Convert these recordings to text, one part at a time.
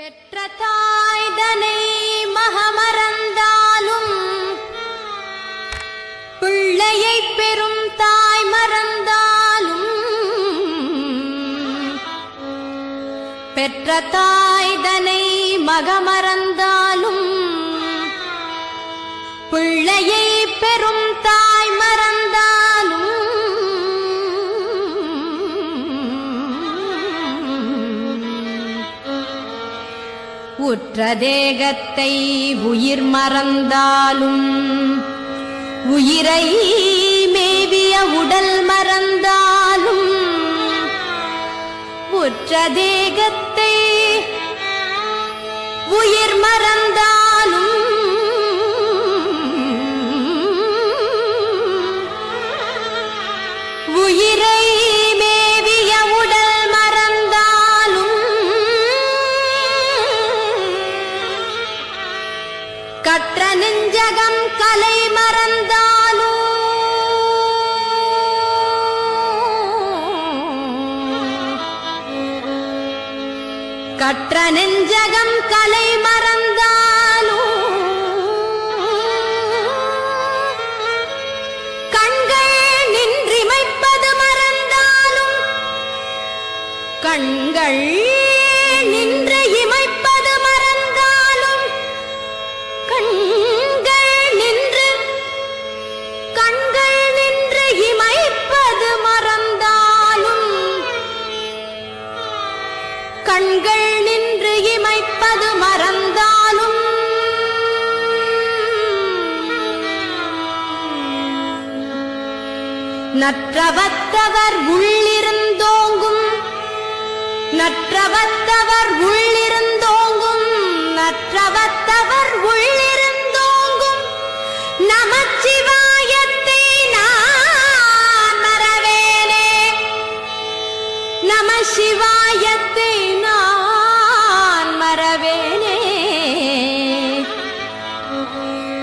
பெற்ற தாய்தனை மகமறந்தாலும் பிள்ளையை பெறும் தாய் மறந்தாலும் பெற்ற தாய்தனை மகமறந்தாலும் பிள்ளையை பெறும் தாய் உற்ற தேகத்தை உயிர் மறந்தாலும் உயிரை மேவிய உடல் மறந்தாலும் உற்ற தேகத்தை உயிர் மறந்தாலும் உலகம் கலை மறந்தாலும் கற்ற நெஞ்சகம் கலை மறந்தாலும் கண்கள் நின்றிமைப்பது மறந்தாலும் கண்கள் நின்று இமைப்பது நினைப்பது மறந்தாலும் நற்றவத்தவர் உள்ளிருந்தோங்கும் நற்றவத்தவர் உள்ளிருந்தோங்கும் நற்றவத்தவர் உள்ளிருந்தோங்கும் நமச்சிவாயத்தை நான் மறவேனே. நம சிவாயத்தை நான்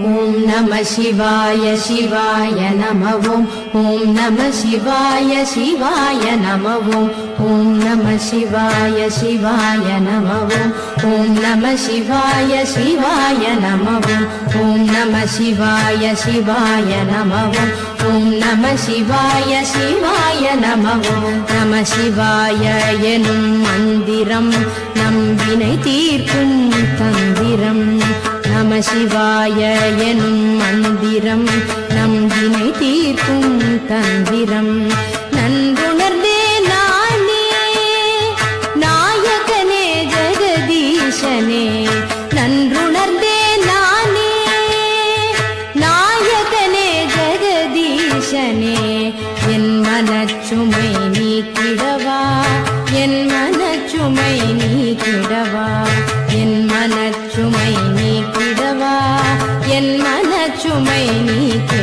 ॐ नमः शिवाय शिवाय नम ॐ ॐ नमः शिवाय शिवाय नम ॐ ॐ नमः शिवाय शिवाय नम ॐ ॐ नमः शिवाय शिवाय नम ॐ ॐ नमः शिवाय शिवाय नम ॐ ॐ नमः शिवाय शिवाय नम ॐ नमः शिवाय எனும் மந்திரம் நம்பினை தீர்க்கும் தந்திரம் நம சிவாய எனும் மந்திரம் நம் வினை தீர்க்கும் தந்திரம். நன்குணர்ந்தே நானே நாயகனே ஜெகதீசனே நன்றுணர்ந்தே நானே நாயகனே ஜெகதீசனே என் மனச்சுமை நீக்கிடவா என் மனச்சுமை நீக்கிடவா. நீக்க